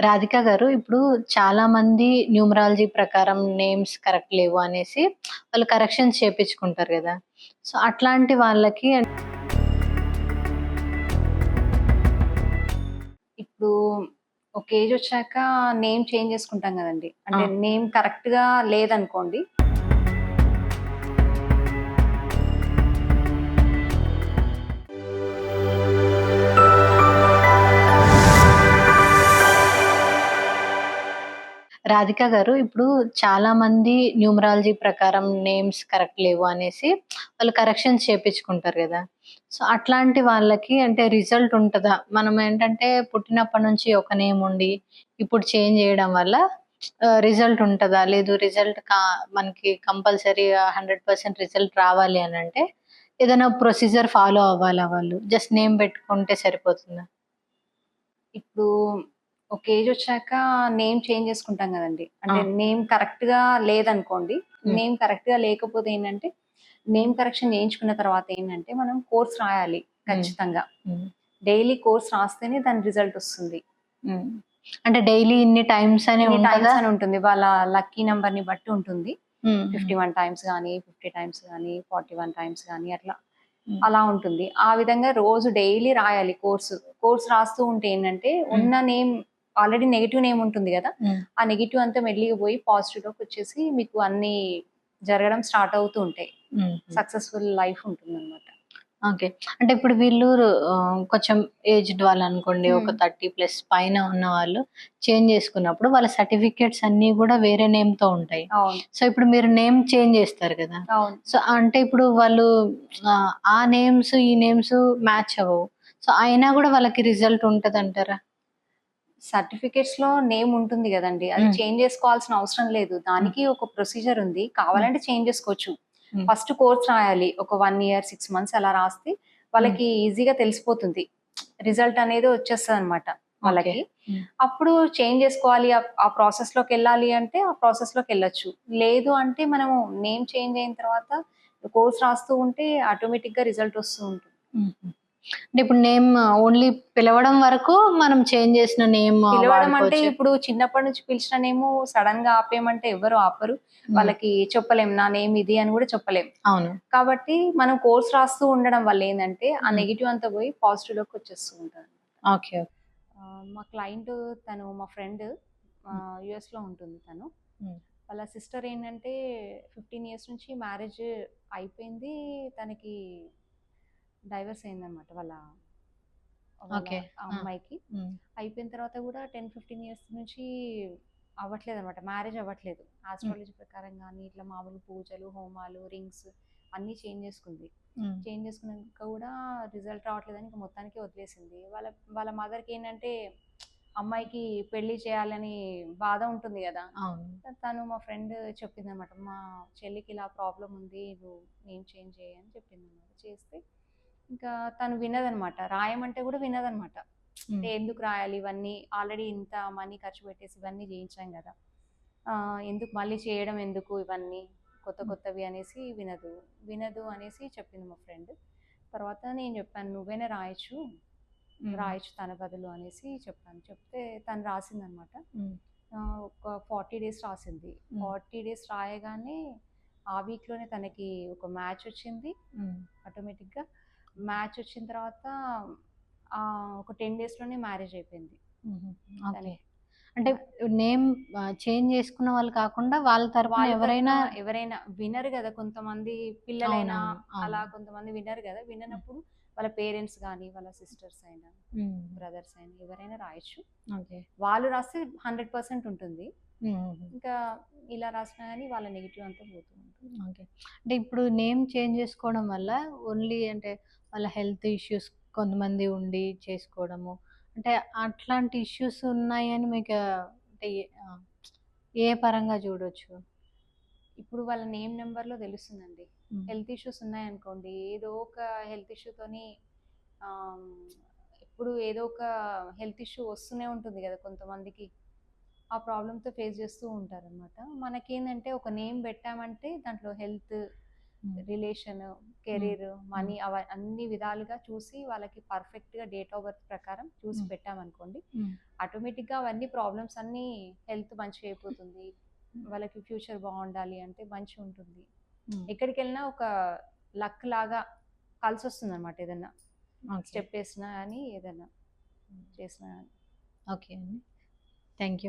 రాధిక గారు ఇప్పుడు చాలా మంది న్యూమరాలజీ ప్రకారం నేమ్స్ కరెక్ట్ లేవు అనేసి వాళ్ళు కరెక్షన్స్ చేపించుకుంటారు కదా సో అట్లాంటి వాళ్ళకి ఇప్పుడు ఒక ఏజ్ వచ్చాక నేమ్ చేంజ్ చేసుకుంటాం కదండి అంటే. నేమ్ కరెక్ట్గా లేదనుకోండి రాధిక గారు ఇప్పుడు చాలా మంది న్యూమరాలజీ ప్రకారం నేమ్స్ కరెక్ట్ లేవు అనేసి వాళ్ళు కరెక్షన్స్ చేపించుకుంటారు కదా. సో అట్లాంటి వాళ్ళకి అంటే రిజల్ట్ ఉంటుందా? మనం ఏంటంటే పుట్టినప్పటి నుంచి ఒక నేమ్ ఉండి ఇప్పుడు చేంజ్ చేయడం వల్ల రిజల్ట్ ఉంటుందా? లేదు రిజల్ట్ కా మనకి కంపల్సరీ హండ్రెడ్ పర్సెంట్ రిజల్ట్ రావాలి అని అంటే ఏదైనా ప్రొసీజర్ ఫాలో అవ్వాలా వాళ్ళు? జస్ట్ నేమ్ పెట్టుకుంటే సరిపోతుందా? ఇప్పుడు ఒక ఏజ్ వచ్చాక నేమ్ చేంజ్ చేసుకుంటాం కదండి. అంటే. నేమ్ కరెక్ట్గా లేదనుకోండి. నేమ్ కరెక్ట్గా లేకపోతే ఏంటంటే నేమ్ కరెక్షన్ చేయించుకున్న తర్వాత ఏంటంటే మనం కోర్స్ రాయాలి ఖచ్చితంగా. డైలీ కోర్స్ రాస్తేనే దాని రిజల్ట్ వస్తుంది. అంటే డైలీ ఇన్ని టైమ్స్ అని టైమ్స్ అని ఉంటుంది. వాళ్ళ లక్కీ నంబర్ని బట్టి ఉంటుంది. ఫిఫ్టీ వన్ టైమ్స్ కానీ ఫిఫ్టీ టైమ్స్ కానీ ఫార్టీ వన్ టైమ్స్ కానీ అట్లా. అలా ఉంటుంది. ఆ విధంగా రోజు డైలీ రాయాలి కోర్సు. కోర్స్ రాస్తూ ఉంటే ఏంటంటే ఉన్న నేమ్ ఆల్రెడీ నెగిటివ్ నేమ్ ఉంటుంది కదా. ఆ నెగిటివ్ అంతా మెల్లిగా పోయి పాజిటివ్లోకి వచ్చేసి మీకు అన్ని జరగడం స్టార్ట్ అవుతూ ఉంటాయి. సక్సెస్ఫుల్ లైఫ్ ఉంటుంది అనమాట ఓకే. అంటే ఇప్పుడు వీళ్ళు కొంచెం ఏజ్డ్ వాళ్ళు అనుకోండి. ఒక థర్టీ ప్లస్ పైన ఉన్న వాళ్ళు చేంజ్ చేసుకున్నప్పుడు వాళ్ళ సర్టిఫికేట్స్ అన్ని కూడా వేరే నేమ్తో ఉంటాయి. సో ఇప్పుడు మీరు నేమ్ చేంజ్ చేస్తారు కదా. సో అంటే ఇప్పుడు వాళ్ళు ఆ, ఆ నేమ్స్ ఈ నేమ్స్ మ్యాచ్ అవ్వవు. సో అయినా కూడా వాళ్ళకి రిజల్ట్ ఉంటది అంటారా సర్టిఫికేట్స్లో నేమ్ ఉంటుంది కదండి అది. చేంజ్ చేసుకోవాల్సిన అవసరం లేదు. దానికి ఒక ప్రొసీజర్ ఉంది. కావాలంటే చేంజ్ చేసుకోవచ్చు. ఫస్ట్ కోర్స్ రాయాలి. ఒక వన్ ఇయర్ సిక్స్ మంత్స్ అలా రాస్తే వాళ్ళకి ఈజీగా తెలిసిపోతుంది. రిజల్ట్ అనేది వచ్చేస్తుంది అనమాట వాళ్ళకి. అప్పుడు చేంజ్ చేసుకోవాలి. ఆ- ప్రాసెస్లోకి వెళ్ళాలి అంటే ఆ ప్రాసెస్లోకి వెళ్ళొచ్చు. లేదు అంటే మనము నేమ్ చేంజ్ అయిన తర్వాత కోర్స్ రాస్తూ ఉంటే ఆటోమేటిక్గా రిజల్ట్ వస్తూ ఉంటుంది. అంటే ఇప్పుడు నేమ్ ఓన్లీ పిలవడం వరకు మనం చేంజ్ చేసిన నేమ్ పిలవడం అంటే ఇప్పుడు చిన్నప్పటి నుంచి పిలిచిననేమో సడన్గా ఆపేయమంటే ఎవరు ఆపరు. వాళ్ళకి చెప్పలేం నా నేమ్ ఇది అని కూడా చెప్పలేం. అవును. కాబట్టి మనం కోర్స్ రాస్తూ ఉండడం వల్ల ఏంటంటే ఆ. నెగిటివ్ అంతా పోయి పాజిటివ్లోకి వచ్చేస్తూ ఉంటుంది ఓకే మా క్లయింట్ తను మా ఫ్రెండ్ యుఎస్లో ఉంటుంది తను. వాళ్ళ సిస్టర్ ఏంటంటే ఫిఫ్టీన్ ఇయర్స్ నుంచి మ్యారేజ్ అయిపోయింది. తనకి డైవర్స్ అయిందనమాట వాళ్ళ Ah. అమ్మాయికి. అయిపోయిన తర్వాత కూడా టెన్ ఫిఫ్టీన్ ఇయర్స్ నుంచి అవ్వట్లేదు అనమాట మ్యారేజ్ అవ్వట్లేదు. ఆస్ట్రాలజీ ప్రకారం కానీ ఇట్లా మామూలు పూజలు హోమాలు రింగ్స్ అన్నీ చేంజ్ చేసుకుంది. చేంజ్ చేసుకున్నాక కూడా రిజల్ట్ రావట్లేదని ఇంకా మొత్తానికి వదిలేసింది. వాళ్ళ వాళ్ళ మదర్కి ఏంటంటే అమ్మాయికి పెళ్ళి చేయాలని బాధ ఉంటుంది కదా. తను మా ఫ్రెండ్ చెప్పింది అనమాట మా చెల్లికి ఇలా ప్రాబ్లం ఉంది నువ్వు నేమ్ చేంజ్ చేయని చెప్పింది అనమాట చేస్తే ఇంకా తను వినదనమాట. రాయమంటే కూడా వినదనమాట. అంటే ఎందుకు రాయాలి ఇవన్నీ? ఆల్రెడీ ఇంత మనీ ఖర్చు పెట్టేసి ఇవన్నీ చేయించాం కదా. ఎందుకు మళ్ళీ చేయడం ఎందుకు ఇవన్నీ? కొత్త కొత్తవి అనేసి వినదు. వినదు అనేసి చెప్పింది మా ఫ్రెండ్. తర్వాత నేను చెప్పాను నువ్వేనే రాయొచ్చు. రాయొచ్చు తన బదులు అనేసి చెప్పాను. చెప్తే తను రాసిందనమాట. ఒక ఫార్టీ డేస్ రాసింది. ఫార్టీ డేస్ రాయగానే ఆ వీక్లోనే తనకి ఒక మ్యాచ్ వచ్చింది. ఆటోమేటిక్గా మ్యాచ్ వచ్చిన తర్వాత ఒక టెన్ డేస్లోనే మ్యారేజ్ అయిపోయింది. ఓకే. అంటే నేమ్ చేంజ్ చేసుకున్న వాళ్ళు కాకుండా వాళ్ళ వాళ్ళ ఎవరైనా ఎవరైనా వినరు కదా కొంతమంది పిల్లలైనా. అలా కొంతమంది వినరు కదా విననప్పుడు వాళ్ళ పేరెంట్స్ కానీ వాళ్ళ సిస్టర్స్ అయినా. బ్రదర్స్ అయినా ఎవరైనా రాయొచ్చు వాళ్ళు రాస్తే హండ్రెడ్ పర్సెంట్ ఉంటుంది. ఇంకా ఇలా రాసినా కానీ వాళ్ళ నెగిటివ్ అంతా పోతూ ఉంటుంది ఓకే అంటే ఇప్పుడు నేమ్ చేంజ్ చేసుకోవడం వల్ల ఓన్లీ అంటే వాళ్ళ హెల్త్ ఇష్యూస్ కొంతమంది ఉండి చేసుకోవడము. అంటే అట్లాంటి ఇష్యూస్ ఉన్నాయని మీకు అంటే ఏ- పరంగా చూడొచ్చు? ఇప్పుడు వాళ్ళ నేమ్ నెంబర్లో తెలుస్తుందండి. హెల్త్ ఇష్యూస్ ఉన్నాయనుకోండి ఏదో ఒక హెల్త్ ఇష్యూతోని ఇప్పుడు ఏదో ఒక హెల్త్ ఇష్యూ వస్తూనే ఉంటుంది కదా కొంతమందికి. ఆ ప్రాబ్లంతో ఫేస్ చేస్తూ ఉంటారనమాట మనకేంటంటే ఒక నేమ్ పెట్టామంటే దాంట్లో హెల్త్ రిలేషన్ కెరీర్ మనీ అవ అన్ని విధాలుగా చూసి వాళ్ళకి పర్ఫెక్ట్గా డేట్ ఆఫ్ బర్త్ ప్రకారం చూసి. పెట్టామనుకోండి. ఆటోమేటిక్గా అవన్నీ ప్రాబ్లమ్స్ అన్ని హెల్త్ మంచిగా అయిపోతుంది. వాళ్ళకి ఫ్యూచర్ బాగుండాలి అంటే మంచి ఉంటుంది. ఎక్కడికి వెళ్ళినా ఒక లక్ లాగా కలిసి వస్తుంది అనమాట ఏదన్నా స్టెప్ వేసినా కానీ ఏదన్నా చేసినా కానీ ఓకే అండి. Thank you